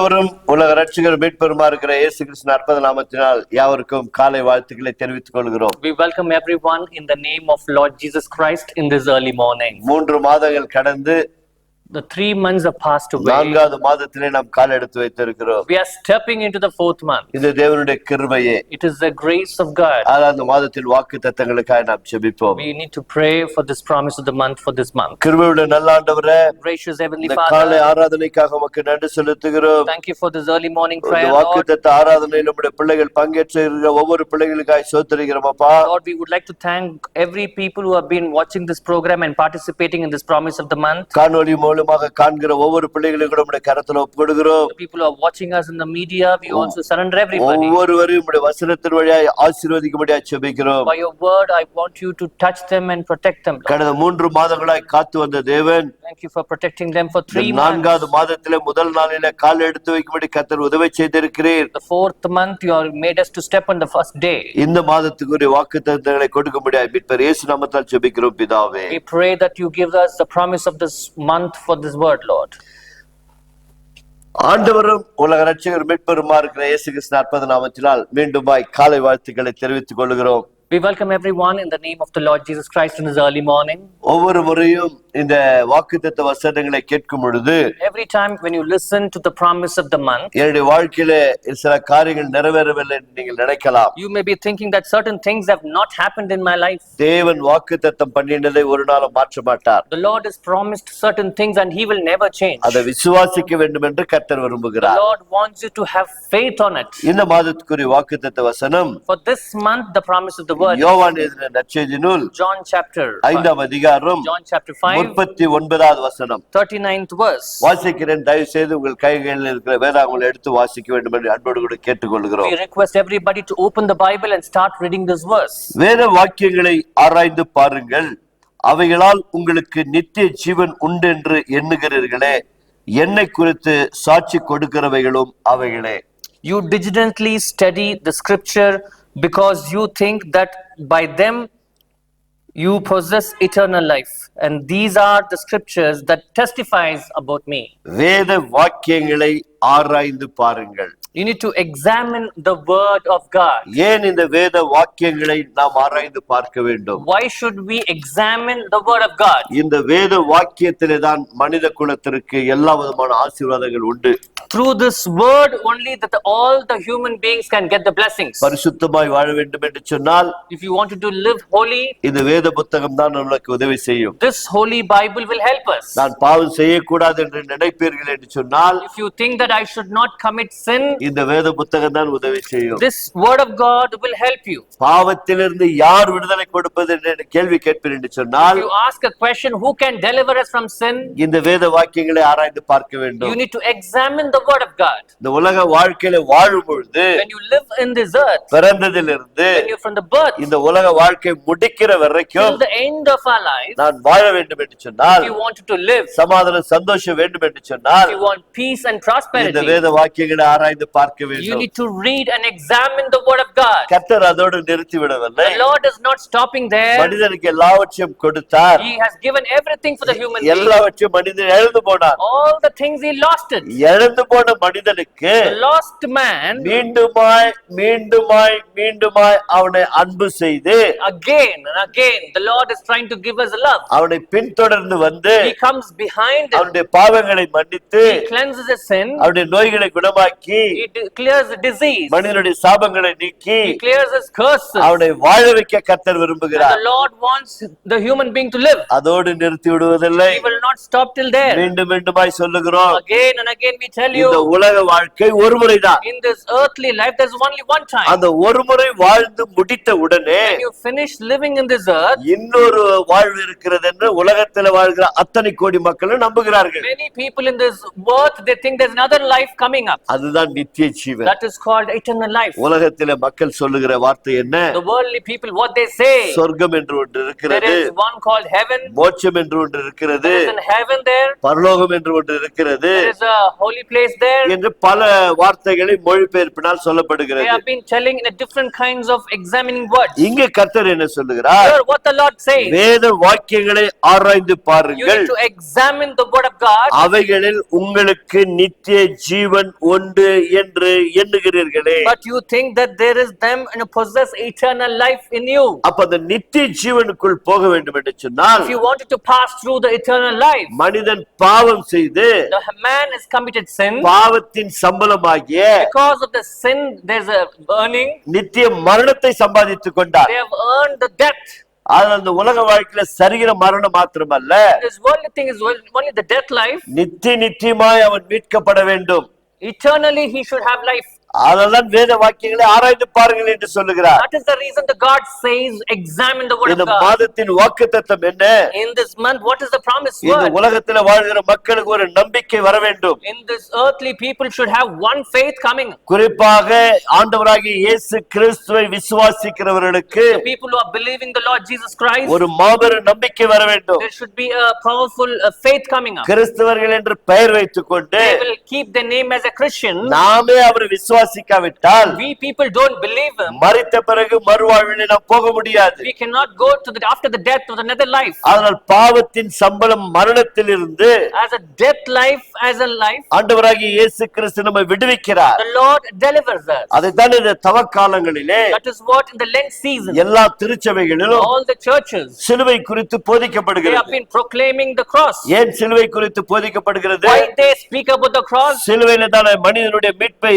ஆண்டவரும் உலக ரட்சகர் மீட்பெருமா இருக்கிற இயேசு கிறிஸ்து அற்புத நாமத்தினால் யாவருக்கும் காலை வாழ்த்துக்களை தெரிவித்துக் கொள்கிறோம் We welcome everyone in the name of Lord Jesus Christ in this early morning. மூன்று மாதங்கள் கடந்து The three months have passed away. நான்காவது மாதத்திலே நாம் கால் எடுத்து வைத்திருக்கிறோம் We are stepping into the fourth month. இது தேவனுடைய கிருபையே It is the grace of God. ஆனால் அந்த மாதத்தின் வாக்கு தத்தங்களுக்காக நாம் ஜெபிப்போம் We need to pray for this promise of the month for this month. கிருபையுடைய நல்லாண்டவரே Gracious Heavenly இந்த காலை Father, ஆராதனைக்காக உமக்கு நன்றி செலுத்துகிறோம் thank you for this early morning இந்த prayer, வாக்கு Lord. தத்த ஆராதனையில் நம்முடைய பிள்ளைகள் பங்கேற்று இருக்கிற ஒவ்வொரு பிள்ளைகளுக்காய் சோத்தரிக்கிறோம் அப்பா Lord, we would like to thank every people who have been watching this program and participating in this promise of the month. காணொளி மூலமாக காண்கிற ஒவ்வொரு பிள்ளைகளையும் கூட நம்முடைய கரத்துல ஒப்பு கொடுக்கிறோம் The people who are watching us in the media, we also surrender everybody. ஒவ்வொருவரையும் உடைய வசனத்தின் வழியாய் ஆசீர்வதிக்கும்படியா செபிக்கிறோம் By your word, I want you to touch them and protect them. Lord. கடந்த மூன்று மாதங்களாய் காத்து வந்த தேவன் Thank you for protecting them for three months. நான்காவது மாதத்திலே முதல் நாளிலே கால் எடுத்து வைக்கும்படி கத்தர் உதவி செய்திருக்கிறீர் The fourth month, you have made us to step on the first day. இந்த மாதத்துக்குரிய வாக்கு தத்தங்களை கொடுக்கும்படியா மீட்பர் இயேசு நாமத்தால் செபிக்கிறோம் பிதாவே We pray that you give us the promise of this month for this word, Lord. ஆண்டவரும் உலக ரட்சகர் மீட்பெருமா இருக்கிற இயேசு கிருஷ்ண அற்புத நாமத்தினால் மீண்டுமாய் காலை வாழ்த்துக்களை தெரிவித்துக் கொள்கிறோம் We welcome everyone in the name of the Lord Jesus Christ in this early morning. ஒவ்வொரு முறையும் இந்த வாக்குத்தத்த வசனங்களை கேட்கும் பொழுது Every time when you listen to the promise of the month, என்னுடைய வாழ்க்கையில சில காரியங்கள் நிறைவேறவில்லை நீங்கள் நினைக்கலாம் you may be thinking that certain things have not happened in my life. தேவன் வாக்குத்தத்தம் பண்ணினதை ஒரு நாளும் மாற்ற மாட்டார் The Lord has promised certain things and He will never change. அதை விசுவாசிக்க வேண்டும் என்று கர்த்தர் The விரும்புகிறார் Lord wants you to have faith on it. இந்த மாதத்துக்குரிய வாக்குத்தத்த வசனம் For this month, the promise of the word, யோவான் எழுதின நற்செய்தி நூல் John chapter five, ஐந்தாம் அதிகாரம் John chapter 5, முப்பத்தி ஒன்பதாவது வசனம். 39th verse. வாசிக்கிறேன் தயவு செய்து உங்கள் கைகளில் இருக்கிற வேதாங்களை எடுத்து வாசிக்க வேண்டும் என்று அன்போடு கூட கேட்டுக்கொள்கிறோம். We request everybody to open the Bible and start reading this verse. வேத வாக்கியங்களை ஆராய்ந்து பாருங்கள். அவைகளால் உங்களுக்கு நித்திய ஜீவன் உண்டு என்று எண்ணுகிறீர்களே. என்னை குறித்து சாட்சி கொடுக்கிறவைகளும் அவைகளே. You diligently study the scripture because you think that by them you possess eternal life. And these are the scriptures that testifies about me. வேத வாக்கியங்களை ஆராய்ந்து பாருங்கள் You need to examine the word of God. ஏன் இந்த வேத வாக்கியங்களை நாம் ஆராய்ந்து பார்க்க வேண்டும் Why should we examine the word of God? இந்த வேத வாக்கியத்திலே தான் மனித குலத்திற்கு எல்லா விதமான ஆசீர்வாதங்கள் உண்டு Through this word only that all the human beings can get the blessings. பரிசுத்தமாய் வாழ வேண்டும் என்று சொன்னால் If you wanted to live holy, இந்த வேத புத்தகம் தான் நம்மளுக்கு உதவி செய்யும் this holy Bible will help us. நான் பாவம் செய்யக்கூடாது என்று நினைப்பீர்கள் என்று சொன்னால் If you think that I should not commit sin, இந்த வேத புத்தகம் தான் உதவி செய்யும் this word of God will help you. பாவத்திலிருந்து யார் விடுதலை கொடுப்பது என்று கேள்வி கேட்பீர் என்று சொன்னால் you ask a question, who can deliver us from sin? இந்த வேத வாக்கியங்களை ஆராய்ந்து பார்க்க You வேண்டும் need to examine the word of God. இந்த உலக வாழ்க்கையில வாழும் பொழுது When you live in this earth, பிறந்ததிலிருந்து when you're from the birth இந்த உலக வாழ்க்கை முடிக்கிற வரைக்கும் the end of our life, நான் வாழ வேண்டும் என்று சொன்னால் you wanted to live, சமாதானம் சந்தோஷம் வேண்டும் என்று சொன்னால் you want peace and இந்த prosperity, வேத வாக்கியங்களை ஆராய்ந்து பார்க்க you வேண்டும் need to read and examine the word of God. கர்த்தர் அதோடு நிறுத்தி விடவில்லை The Lord is not stopping there. மனிதனுக்கு எல்லாவற்றையும் கொடுத்தார் He has given everything for the human being. எல்லாவற்றையும் மனிதன் எழுந்து போனான் All the things he lost it. எழுந்து போன மனிதனுக்கு The lost man மீண்டுமாய் மீண்டுமாய் மீண்டுமாய் அவனை அன்பு செய்து again and again the Lord is trying to give us love. அவனை பின்தொடர்ந்து வந்து He comes behind. அவனுடைய பாவங்களை மன்னித்து He cleanses his sin. அவனுடைய நோய்களை குணமாக்கி He clears the disease. மனிதனுடைய சாபங்களை நீக்கி He clears his curses. அவனை வாழ வைக்க கர்த்தர் விரும்புகிறார் the Lord wants the human being to live. அதோடு நிறுத்தி விடுவதில்லை He will not stop till there. மீண்டும் மீண்டுமாய் சொல்லுகிறோம் Again and again we tell இந்த you, உலக வாழ்க்கை ஒரு முறைதான் in this earthly life there's only one time. அந்த ஒரு முறை வாழ்ந்து முடித்த உடனே When you finish living in this earth, இன்னொரு வாழ்வு இருக்கிறது என்று உலகத்துல வாழ்கிற அத்தனை கோடி மக்களும் நம்புகிறார்கள் many people in this earth, they think there's another life coming up. அதுதான் நித்திய ஜீவன் That is called eternal life. உலகத்தில மக்கள் சொல்லுகிற வார்த்தை என்ன The worldly people, what they say, சொர்க்கம் என்று ஒன்று there இருக்கிறது is one called heaven, மோட்சம் என்று ஒன்று இருக்கிறது there is in heaven there, பரலோகம் என்று ஒன்று இருக்கிறது there is a holy place there. என்று பல வார்த்தைகளை மொழிபெயர்ப்பினால் சொல்லப்படுகிறது They have been telling in a different kinds of examining words. இங்கே கர்த்தர் என்ன சொல்லுகிறார் Here, what the Lord says, வேத வாக்கியங்களை ஆராய்ந்து you பாருங்கள் need to examine the word of God, அவைகளில் உங்களுக்கு நித்திய ஜீவன் உண்டு என்று எண்ணுகிறீர்களே but you think that there is them and possess eternal life in you. அப்ப அந்த நித்திய ஜீவனுக்குள் போக வேண்டும் என்று சொன்னால் If you wanted to pass through the eternal life, மனிதன் பாவம் செய்து the man has committed sin. பாவத்தின் சம்பளமாகிய Because of the sin, there's a burning. நித்திய மரணத்தை சம்பாதித்துக் கொண்டார் They have earned the death. அது அந்த உலக வாழ்க்கையில சரிகிற மரணம் மாத்திரமல்ல This worldly thing is only the death life. நித்திய நித்தியமாய் அவன் மீட்கப்பட வேண்டும் Eternally, he should have life. அதெல்லாம் வேத வாக்கியங்களை ஆராய்ந்து பாருங்கள் என்று சொல்லுகிறார் That is the reason the God says, examine the word இந்த of God. மாதத்தின் வாக்கு தத்தம் என்ன In this month, what is the promised இந்த word? உலகத்துல வாழ்கிற மக்களுக்கு ஒரு நம்பிக்கை வர வேண்டும் In this earthly, people should have one faith coming. குறிப்பாக ஆண்டவராகிய இயேசு கிறிஸ்துவை விசுவாசிக்கிறவர்களுக்கு The people who are believing the Lord Jesus Christ, ஒரு மாபெரும் நம்பிக்கை வர வேண்டும் there should be a powerful uh, faith coming up. கிறிஸ்தவர்கள் என்று பெயர் வைத்துக் கொண்டு They will keep their name as a Christian. நாமே அவரை விசுவாசிக்காவிட்டால் We people don't believe him. மறித்த பிறகு மறுவாழ்விலே நாம் போக முடியாது We cannot go to the after the death to another life. அதனால் பாவத்தின் சம்பளம் மரணத்திலிருந்து As a death life, as a life, ஆண்டவராகிய இயேசு கிறிஸ்து நம்மை விடுவிக்கிறார் the Lord delivers us. அதைத்தான் இந்த தவக்காலங்களிலே That is what in the Lent season, எல்லா திருச்சபைகளிலும் all the churches, சிலுவை குறித்து they have போதிக்கப்படுகிறது been proclaiming the cross. ஏன் சிலுவை குறித்து போதிக்கப்படுகிறது Why they speak about the cross? சிலுவையில தானே மனிதனுடைய மீட்பை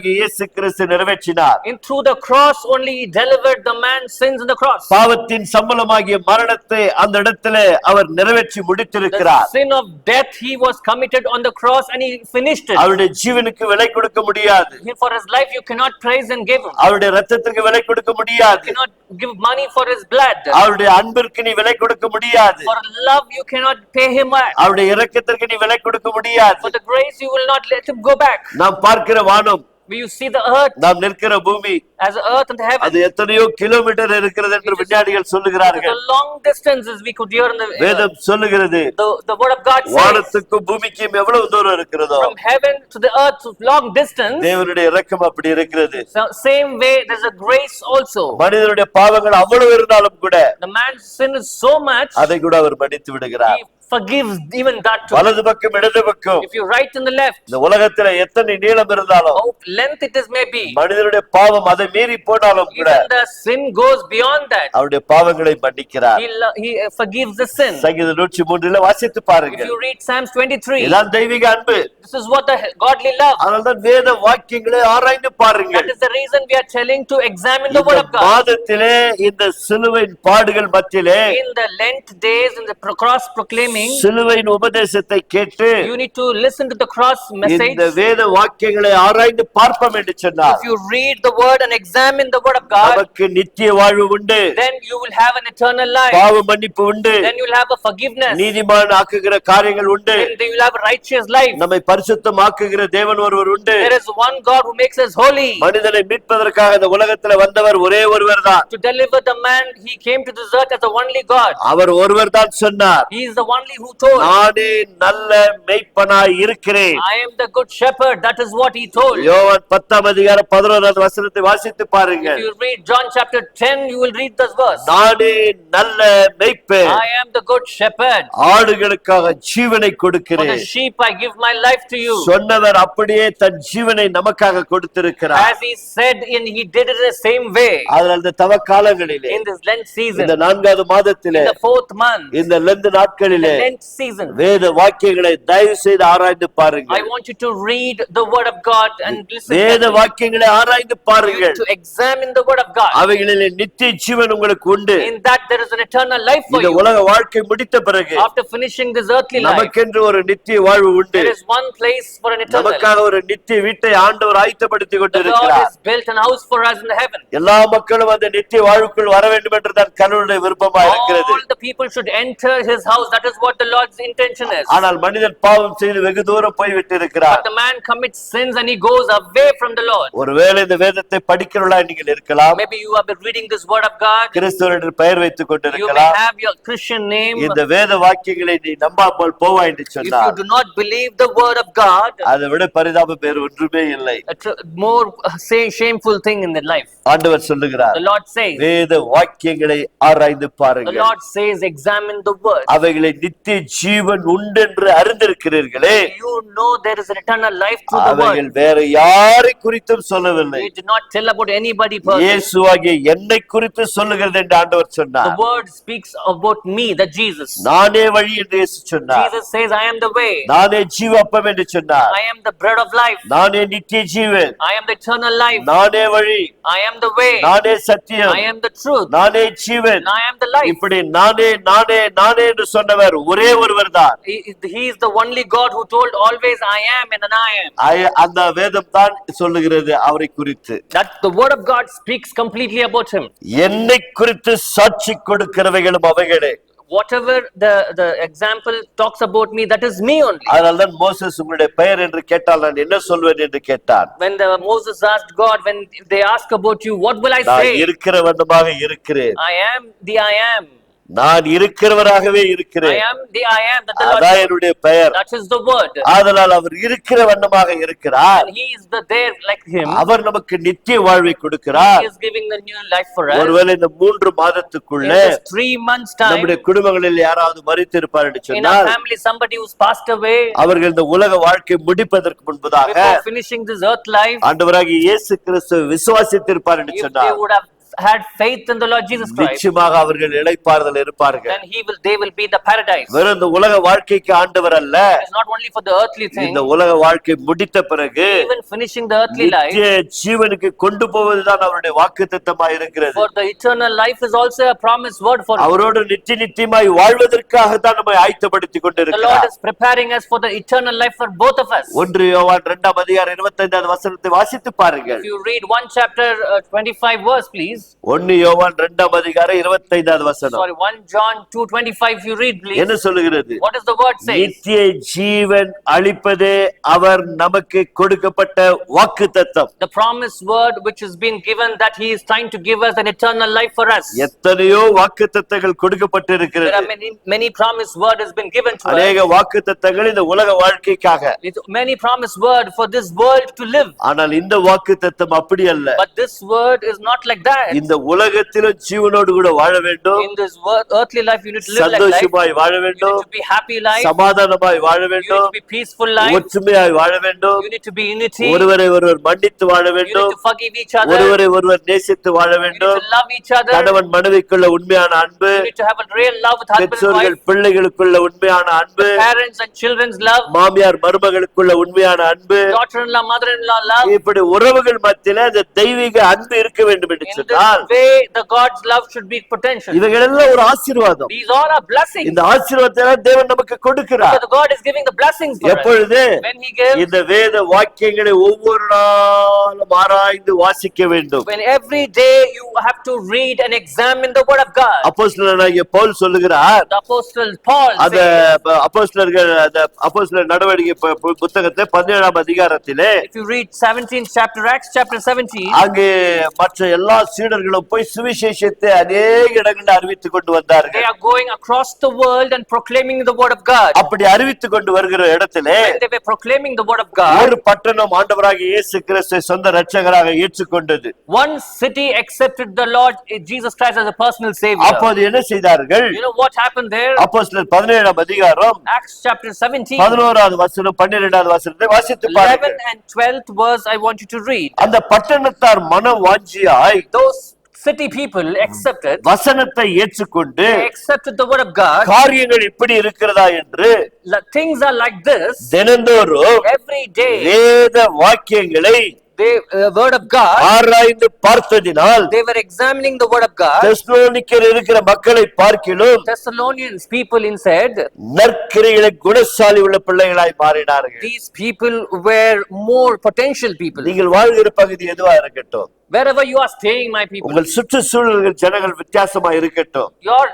கிறிஸ்து நிறைவேற்றினார் In through the cross only he delivered the man's sins in the cross. பாவத்தின் சம்பளமாகிய மரணத்தை அந்த இடத்துல அவர் நிறைவேற்றி முடித்திருக்கிறார் sin of death he was committed on the cross and he finished it. அவருடைய ஜீவனுக்கு விலை கொடுக்க முடியாது For his life you cannot praise and give him. அவருடைய ரத்தத்துக்கு விலை கொடுக்க You முடியாது cannot give money for his blood. அவருடைய அன்பிற்கு நீ விலை கொடுக்க முடியாது For love you cannot pay him back. அவருடைய இரக்கத்திற்கு நீ விலை கொடுக்க முடியாது For the grace you will not let him go back. நாம் பார்க்கிற வானம் When you see the earth நாம் நிற்கிற பூமி as the earth and the heaven, அது எத்தனையோ கிலோமீட்டர் இருக்கிறது என்று விஞ்ஞானிகள் the சொல்லுகிறார்கள் long distances we could hear in the, uh, வேதம் சொல்லுகிறது the, the word of God says, வானத்துக்கும் பூமிக்கும் எவ்வளவு தூரம் இருக்கிறதோ from heaven to the earth, long distance, தேவனுடைய இரக்கம் அப்படி இருக்கிறது so same way there's a grace also. மனிதனுடைய பாவங்கள் அவ்வளவு இருந்தாலும் கூட The man's sin is so much, அதை கூட அவர் மன்னித்து விடுகிறார் forgives even that too. வலது பக்கம் இடது பக்கம் If you right and the left, இந்த உலகத்துல எத்தனை நீளம் இருந்தாலும் how length it is maybe, மனிதனுடைய பாவம் அதை மீறி போனாலும் கூட even the sin goes beyond that. அவருடைய பாவங்களை மன்னிக்கிறார் He, uh, forgives the sin. சங்கீத நூற்றி மூன்றுல வாசித்து If பாருங்க you read Psalms 23, இதான் தெய்வீக அன்பு this is what the godly love. அதனால்தான் வேத வாக்கியங்களை ஆராய்ந்து பாருங்கள் That is the reason we are telling to examine the word of God. மாதத்திலே இந்த சிலுவையின் பாடுகள் மத்தியிலே In the Lent days, in the cross proclaiming, சிலுவையின் உபதேசத்தை கேட்டு you need to listen to the cross message. இந்த வேத வாக்கியங்களை ஆராய்ந்து பார்ப்போம் என்று சொன்னார் If you read the word and examine the word of God, நமக்கு நித்திய வாழ்வு உண்டு then you will have an eternal life. பாவ மன்னிப்பு உண்டு Then you will have a forgiveness. நீதிமான் ஆக்குகிற காரியங்கள் உண்டு Then you will have a righteous life. நம்மை பரிசுத்தம் ஆக்குகிற தேவன் ஒருவர் உண்டு There is one God who makes us holy. மனிதனை மீட்பதற்காக இந்த உலகத்துல வந்தவர் ஒரே ஒருவர் தான் To deliver the man, he came to this earth as the only God. அவர் ஒருவர் தான் சொன்னார் He is the only who told, நானே நல்ல மெய்ப்பனாய் இருக்கிறேன் I am the good shepherd. That is what he told. யோவான் பத்தாம் அதிகாரம் பதினோராவது வசனத்தை வாசித்து If பாருங்கள் you read John chapter 10, you will read this verse. நானே நல்ல மெய்ப்பேன் I am the good shepherd. ஆடுகளுக்காக ஜீவனை For the கொடுக்கிறேன் sheep, I give my life to you. சொன்னவர் அப்படியே தன் ஜீவனை நமக்காக கொடுத்திருக்கிறார் As he said, in he did it the same way. அதில் அந்த தவ காலங்களிலே In this Lent season, இந்த நான்காவது மாதத்திலே in the fourth month, இந்த லெந்து நாட்களிலே வேத வாக்கியங்களை தயவு செய்து ஆராய்ந்து I பாருங்கள் want you to read the word of God and listen வேத. வாக்கியங்களை ஆராய்ந்து You பாருங்கள் to examine the word of God. அவைகளிலே நித்திய ஜீவன் உங்களுக்கு உண்டு In that there is an eternal life for இந்த you. உலக வாழ்க்கை முடித்த பிறகு After finishing this earthly life, நமக்கென்று ஒரு நித்திய வாழ்வு உண்டு there is one place for an eternal. நமக்காக ஒரு நித்திய வீட்டை ஆண்டவர் ஆயத்தப்படுத்தி கொண்டிருக்கிறார் has built an house for us in the heaven. எல்லா மக்களும் அந்த நித்திய வாழ்வுக்குள் வர வேண்டும் என்றுதான் கருவுடைய விருப்பமா இருக்கிறது All the people should enter his house. That is what the Lord's intention is. ஆனால் மனிதன் பாவம் செய்து வெகு தூரம் போய்விட்டு இருக்கிறார் But the man commits sins and he goes away from the Lord. ஒருவேளை இந்த வேதத்தை படிக்கிறவர்களா நீங்கள் இருக்கலாம் Maybe you have been reading this word of God. கிறிஸ்துவர் என்று பெயர் வைத்துக் You may கொண்டிருக்கலாம் have your Christian name. இந்த வேத வாக்கியங்களை நீ நம்பாமல் போவா என்று If you சொன்னார் do not believe the word of God, அதை விட பரிதாபம் வேறு ஒன்றுமே இல்லை more uh, shameful thing in the life. ஆண்டவர் சொல்லுகிறார் The Lord says, வேத வாக்கியங்களை ஆராய்ந்து the பாருங்கள் Lord says, examine the word. அவைகளை நித்திய ஜீவன் உண்டென்று அறிந்திருக்கிறீர்களே You know there is an eternal life through the அவைகள் word. வேற யாரை குறித்தும் சொல்லவில்லை did not tell about anybody person. இயேசுவாகிய என்னை குறித்து சொல்லுகிறது என்று ஆண்டவர் The சொன்னார் word speaks about me, that Jesus. நானே வழி என்று இயேசு சொன்னார் Jesus says, I am the way. நானே ஜீவப்பம் என்று சொன்னார் I am the bread of life. நானே நித்திய ஜீவன் I am the eternal life. நானே வழி I am the way. நானே சத்தியம் I am the truth. நானே ஜீவன் I am the life. இப்படி நானே நானே நானே என்று சொன்னவர் ஒரே ஒருவர் தான் He, is the only God who told always, I am and an I am. அந்த வேதம் தான் சொல்லுகிறது அவரை குறித்து That the word of God speaks completely about him. என்னை குறித்து சாட்சி கொடுக்கிறவைகளும் அவைகளே Whatever the, the example talks about me, that is me only. அதனால்தான் மோசஸ் உங்களுடைய பெயர் என்று கேட்டால் நான் என்ன சொல்வேன் என்று கேட்டான் When the Moses asked God, when they ask about you, what will I நான் say? இருக்கிற வண்ணமாக இருக்கிறேன் I am the I am. நான் இருக்கிறவராகவே I இருக்கிறேன் am the I am that the Lord அதான் என்னுடைய பெயர் That is the word. ஆதலால் அவர் இருக்கிற வண்ணமாக இருக்கிறார் And he is the there like him. அவர் நமக்கு நித்திய வாழ்வை He கொடுக்கிறார் is giving the new life for us. ஒருவேளை இந்த மூன்று மாதத்துக்குள்ளே நம்முடைய குடும்பங்களில் யாராவது மறித்திருப்பார் என்று in our சொன்னால் family, somebody who's passed away, அவர்கள் இந்த உலக வாழ்க்கை முடிப்பதற்கு முன்பதாக before finishing this earth life, ஆண்டவராகிய இயேசு கிறிஸ்து விசுவாசித்திருப்பார் என்று சொன்னார் had faith in the Lord Jesus Christ, நிச்சயமாக அவர்கள் இளைப்பாறுதல் இருப்பார்கள் then he will, they will be in the paradise. வெறும் இந்த உலக வாழ்க்கைக்கு ஆண்டவர் அல்ல It's not only for the earthly thing, இந்த உலக வாழ்க்கை முடித்த பிறகு even finishing the earthly life, நித்திய ஜீவனுக்கு கொண்டு போவதுதான் அவருடைய வாக்கு இருக்கிறது for the eternal life is also a promised word for. அவரோடு நித்திய நித்தியமாய் வாழ்வதற்காக தான் நம்மை ஆயத்தப்படுத்திக் The Lord கொண்டிருக்கிறார் is preparing us for the eternal life for both of us. ஒன்று யோவான் இரண்டாம் அதிகாரம் இருபத்தைந்தாவது வசனத்தை வாசித்து பாருங்கள் If you read one chapter, uh, 25 verse, please. ஒன்னு யோவான் இரண்டாம் அதிகாரம் இருபத்தைந்தாவது வசனம் Sorry, 1 John 2:25 you read please. என்ன சொல்லுகிறது What does the word say? நித்திய ஜீவன் அளிப்பதே அவர் நமக்கு கொடுக்கப்பட்ட வாக்கு தத்தம் The promised word which has been given that he is trying to give us an eternal life for us. எத்தனையோ வாக்கு தத்தங்கள் There கொடுக்கப்பட்டிருக்கிறது are many many promised word has been given to us. அநேக வாக்கு தத்தங்கள் இந்த உலக வாழ்க்கைக்காக With many promised word for this world to live. ஆனால் இந்த வாக்கு தத்தம் அப்படி அல்ல But this word is not like that. இந்த உலகத்திலும் ஜீவனோடு கூட வாழ வேண்டும் In this wor- earthly life you need to live like life. சந்தோஷமாய் வாழ You வேண்டும் need to be happy life. சமாதானமாய் வாழ You need வேண்டும் to be peaceful life. ஒற்றுமையாய் வாழ வேண்டும் You need to be unity. ஒருவரை ஒருவர் மன்னித்து வாழ You need வேண்டும் to forgive each other. ஒருவரை ஒருவர் நேசித்து வாழ You need வேண்டும் to love each other. கணவன் மனைவிக்குள்ள உண்மையான அன்பு You need to have a real love with husband and பெற்றோர்கள். பிள்ளைகளுக்குள்ள உண்மையான அன்பு Parents and children's love. மாமியார் மருமகளுக்குள்ள உண்மையான அன்பு love. இப்படி உறவுகள் மத்தியில அந்த தெய்வீக அன்பு இருக்க வேண்டும் என்று சொன்னால் this way, the God's love should be potential. இவைகள் எல்லாம் ஒரு ஆசீர்வாதம் These all are blessings. இந்த ஆசீர்வாதத்தை எல்லாம் தேவன் நமக்கு கொடுக்கிறார் Because God is giving the blessings for us. எப்பொழுது When He gives, இந்த வேத வாக்கியங்களை ஒவ்வொரு நாளும் ஆராய்ந்து வாசிக்க வேண்டும் when every day you have to read and examine the Word of God. அப்போஸ்தலனாகிய பவுல் சொல்லுகிறார் The Apostle Paul அந்த அப்போஸ்தலர்கள் அந்த அப்போஸ்தலர் நடவடிக்கை புத்தகத்தை பதினேழாம் அதிகாரத்திலே if you read 17th chapter, Acts chapter 17, அங்கே மற்ற எல்லா சீடர்களும் போய் சுவிசேஷத்தை அநேக இடங்களில் அறிவித்துக் கொண்டு they வந்தார்கள் are going across the world and proclaiming the Word of God. அப்படி அறிவித்துக் கொண்டு வருகிற இடத்திலே they were proclaiming the Word of God, ஒரு பட்டணம் ஆண்டவராக இயேசு கிறிஸ்துவை சொந்த ரட்சகராக ஏற்றுக்கொண்டது one city accepted the Lord Jesus Christ as a personal Savior. அப்போது என்ன செய்தார்கள் You know what happened there? அப்போஸ்தலர் பதினேழாம் அதிகாரம் Acts chapter 17, பதினோராவது வசனம் பன்னிரெண்டாவது வசனத்தை வாசித்து 11 பாருங்கள் and 12th verse I want you to read. அந்த பட்டணத்தார் மன வாஞ்சியாய் Those city people accepted, வசனத்தை ஏற்றுக்கொண்டு accepted the word of God. காரியங்கள் இப்படி இருக்கிறதா என்று things are like this தினந்தோறும் every day. வேத வாக்கியங்களை They, uh, word of God, ஆராய்ந்து பார்த்ததினால் they were examining the word of God. தெஸ்லோனிக்கர் இருக்கிற மக்களை பார்க்கிலும் Thessalonians people instead, நற்கிரிகளை குணசாலி உள்ள பிள்ளைகளாய் மாறினார்கள் these people were more potential people. நீங்கள் வாழ்கிற பகுதி எதுவா இருக்கட்டும் Wherever you are staying, my people, உங்கள் சுற்றுச்சூழல்கள் ஜனங்கள் வித்தியாசமா இருக்கட்டும் your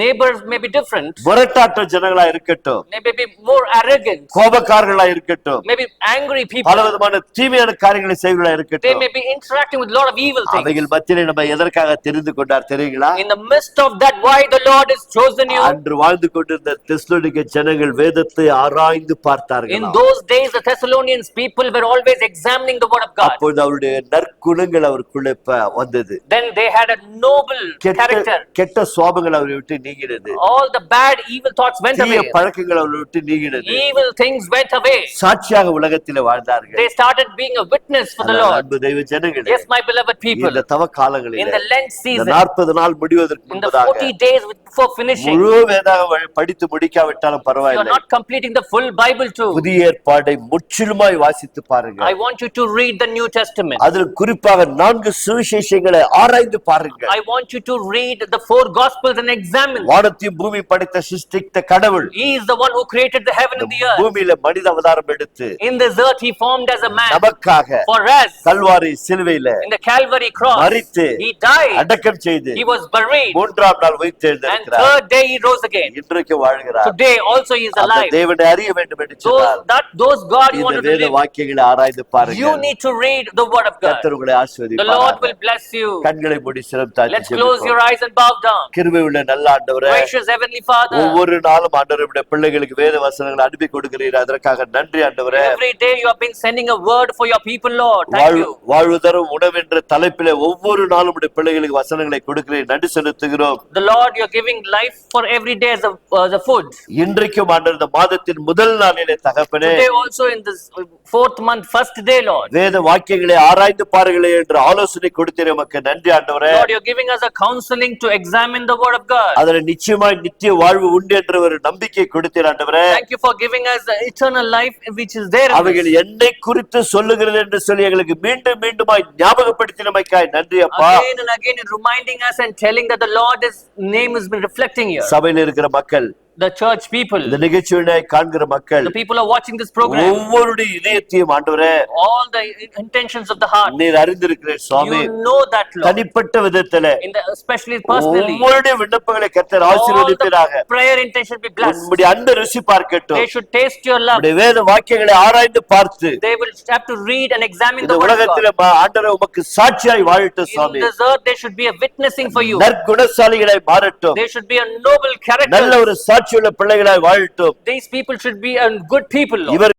neighbors may be different. முரட்டாட்ட ஜனங்களா இருக்கட்டும் They may be more arrogant, கோபக்காரர்களா இருக்கட்டும் maybe angry people. பல விதமான தீமையான காரியங்களை They இருக்கட்டும் may be interacting with a lot of evil things. அவைகள் மத்தியிலே நம்ம எதற்காக தெரிந்து கொண்டார் தெரியுங்களா In the midst of that, why the Lord has chosen you. அன்று வாழ்ந்து கொண்டிருந்த தெஸ்லோனிக்க ஜனங்கள் வேதத்தை ஆராய்ந்து In பார்த்தார்கள் those days, the Thessalonians people were always examining the word of God. அப்பொழுது அவருடைய நற்குணங்கள் அவருக்குள்ள இப்ப வந்தது Then they had a noble character. கெட்ட சுவாபங்கள் அவரை விட்டு நீங்கினது All the bad, evil thoughts went தீய away. பழக்கங்கள் அவரை விட்டு நீங்கினது Evil things went away. சாட்சியாக உலகத்திலே வாழ்ந்தார்கள் They started being a witness for the Lord. அன்பு தெய்வ ஜனங்களே Yes, my beloved people. இந்த தவ In காலங்களில் the Lent season, நாற்பது நாள் முடிவதற்கு in the முன்பதாக 40 days before finishing, முழு வேதாக படித்து முடிக்காவிட்டாலும் you are பரவாயில்லை not completing the full Bible too. புதிய ஏற்பாடை முற்றிலுமாய் வாசித்து பாருங்க I want you to read the New Testament. அதில் குறிப்பாக நான்கு சுவிசேஷங்களை ஆராய்ந்து பாருங்க I want you to read the four Gospels and examine. வானத்தையும் பூமி படைத்த சிருஷ்டித்த கடவுள் He is the one who created the heaven and the earth. பூமியில மனித அவதாரம் எடுத்து In this earth, he formed as a man. நமக்காக For us, கல்வாரி சிலுவையில in the Calvary cross, மரித்து he died. அடக்கம் செய்து He was buried. மூன்றாம் நாள் And உயிர்த்தெழுந்திருக்கிறார் third day he rose again. இன்றைக்கு வாழ்கிறார் Today also he is அந்த alive. தேவனை அறிய வேண்டும் என்று Those சொன்னார் that those God you want இந்த to வேத live, வாக்கியங்களை ஆராய்ந்து you பாருங்க need to read the word of God. கர்த்தர் உங்களை The Lord will ஆஸ்வதிப்பார் bless you. கண்களை மூடி சிரம் Let's close your தாழ்த்தி eyes and bow down. கிருபை உள்ள நல்ல ஆண்டவரே Gracious Heavenly Father, ஒவ்வொரு நாளும் ஆண்டவருடைய பிள்ளைகளுக்கு வேத வசனங்களை அனுப்பி கொடுக்கிறீர் அதற்காக நன்றி ஆண்டவரே every day you have been sending a word for your people, Lord. Thank வாழ்- you. வாழ்வு தரும் உணவு என்ற தலைப்பிலே ஒவ்வொரு நாளும் உடைய பிள்ளைகளுக்கு வசனங்களை கொடுக்கிறேன் நன்றி செலுத்துகிறோம் The Lord, you're giving life for every day as a, as a food. இன்றைக்கும் ஆண்டவர் இந்த மாதத்தின் முதல் நாளிலே தகப்பனே Today also in this uh, fourth month, first day, Lord. வேத வாக்கியங்களை ஆராய்ந்து பாருங்களே என்று ஆலோசனை கொடுத்தீர் உமக்கு நன்றி ஆண்டவரே Lord, you're giving us a counseling to examine the word of God. அதுல நிச்சயமாய் நித்திய வாழ்வு உண்டு என்ற ஒரு நம்பிக்கை கொடுத்தீர் ஆண்டவரே Thank you for giving us the eternal life which is there. in அவைகள் us. என்னை குறித்து சொல்லுகிறது என்று சொல்லி எங்களுக்கு மீண்டும் மீண்டுமாய் ஞாபகப்படுத்தினமைக்காய் நன்றி அப்பா Again and again, in reminding us and telling that the Lord's name has been reflecting here. சபையில் இருக்கிற மக்கள் The church people, இந்த நிகழ்ச்சியினை காண்கிற மக்கள் the people are watching this program, ஒவ்வொருடைய இதயத்தையும் ஆண்டவரே all the intentions of the heart, நீர் அறிந்திருக்கிறேன் சுவாமி you know that, Lord. தனிப்பட்ட விதத்துல In the, especially personally, ஒவ்வொருடைய விண்ணப்பங்களை கர்த்தர் ஆசீர்வதிப்பீராக prayer intention be blessed. உம்முடைய அன்பை ருசி பார்க்கட்டும் They should taste your love. உம்முடைய வேத வாக்கியங்களை ஆராய்ந்து பார்த்து They will have to read and examine the. உலகத்தில ஆண்டவரே உமக்கு சாட்சியாய் வாழட்டும் In Swami this earth, they should be a witnessing for you. நற்குணசாலிகளாய் மாறட்டும் They should be a noble நல்ல character. ஒரு சாட்சியுள்ள பிள்ளைகளாய் வாழட்டும் These people should be a good people. Lord.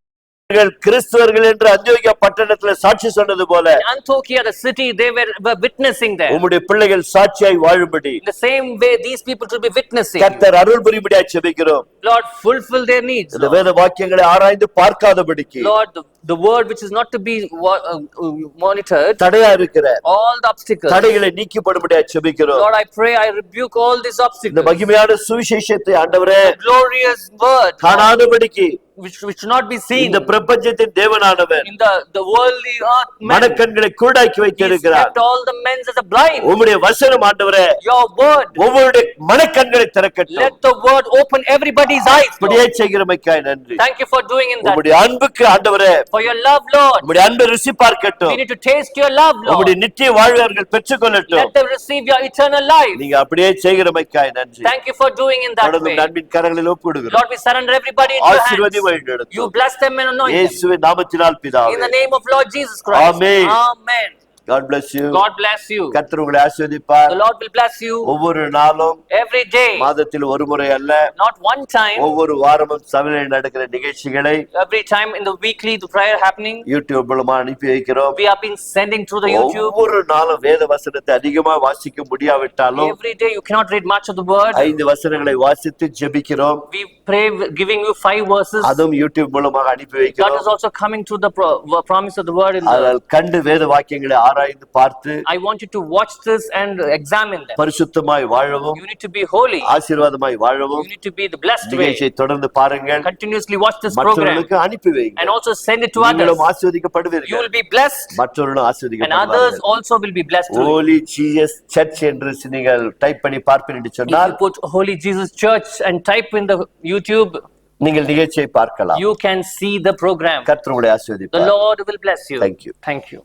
இவர்கள் கிறிஸ்துவர்கள் என்று அந்தியோகியா பட்டணத்துல சாட்சி சொன்னது போல In Antiochia, the city, they were, were witnessing there. உம்முடைய பிள்ளைகள் சாட்சியாய் வாழும்படி In the same way, these people should be witnessing. கர்த்தர் அருள் புரிபடியாய் செபிக்கிறோம் Lord, fulfill their needs. இந்த Lord, வேத வாக்கியங்களை ஆராய்ந்து பார்க்காதபடிக்கு Lord the, the word which is not to be wa- uh, uh, monitored, தடையா இருக்கிற all the obstacles. தடைகளை நீக்கப்படும்படியாய் செபிக்கிறோம் Lord, I pray, I rebuke all these இந்த obstacles. மகிமையான சுவிசேஷத்தை ஆண்டவரே Glorious word, Lord, காணாதபடிக்கு which, which should not be seen இந்த பிரபஞ்சத்தின் தேவனானவர் in the, the worldly earth. Man, மனக்கண்களை கூடாக்கி He's வைத்திருக்கிறார் kept all the men as a blind. உம்முடைய வசனம் ஆண்டவரே Your word, ஒவ்வொருடைய மனக்கண்களை திறக்கட்டும் let the word open everybody's eyes. Lord. அப்படியே செய்கிறமைக்காய் நன்றி Thank you for doing in that. உம்முடைய அன்புக்கு ஆண்டவரே For your love, Lord. உம்முடைய அன்பை ருசி We பார்க்கட்டும் need to taste your love, Lord. உம்முடைய நித்திய வாழ்வை அவர்கள் பெற்றுக்கொள்ளட்டும் Let them receive your eternal life. நீங்க அப்படியே செய்கிறமைக்காய் நன்றி Thank you for doing in that way. நண்பின் கரங்களில் ஒப்பிடுகிறோம் Lord, we surrender everybody into your hands. வழிநடத்தும் You bless them and anoint them. இயேசுவின் நாமத்தினால் பிதாவே In the name of Lord Jesus Christ. Amen. Amen. God bless you God bless you. கர்த்தர் உங்களை ஆசீர்வதிப்பார் The Lord will bless you ஒவ்வொரு நாளும் every day, மாதத்தில் ஒரு முறை அல்ல not one time, ஒவ்வொரு வாரமும் சபையில் நடக்கிற நிகழ்ச்சிகளை every time in the weekly the prayer happening. YouTube மூலமா அனுப்பி வைக்கிறோம் We have been sending through the YouTube. ஒவ்வொரு நாளும் வேத வசனத்தை அதிகமா வாசிக்க முடியாவிட்டாலும் Every day you cannot read much of the word. ஐந்து வசனங்களை வாசித்து ஜெபிக்கிறோம் We pray giving you five verses. அதுவும் யூடியூப் மூலமாக அனுப்பி God வைக்கிறோம் is also coming through the promise of the word in the கண்டு வேத வாக்கியங்களை ஆராய்ந்து பார்த்து I want you to watch this and examine them. பரிசுத்தமாய் வாழவும் You need to be holy. ஆசீர்வாதமாய் You வாழவும் need to be the blessed way. நிகழ்ச்சியை தொடர்ந்து பாருங்கள் Continuously watch this program மற்றவர்களுக்கு அனுப்பி வைங்க and also send it to others. நீங்களும் ஆசீர்வதிக்கப்படுவீர்கள் will be blessed மற்றவர்களும் and others ஆசீர்வதிக்கப்படுவார்கள் also will be blessed. through you. Holy GS church என்று நீங்கள் டைப் பண்ணி பார்ப்பீர்கள் என்று சொன்னால் Holy Jesus Church and type in the YouTube, நீங்கள் நிகழ்ச்சியை பார்க்கலாம் you can see the program. கர்த்தர் உங்களை The ஆசீர்வதிப்பார் Lord will bless you. Thank you. Thank you.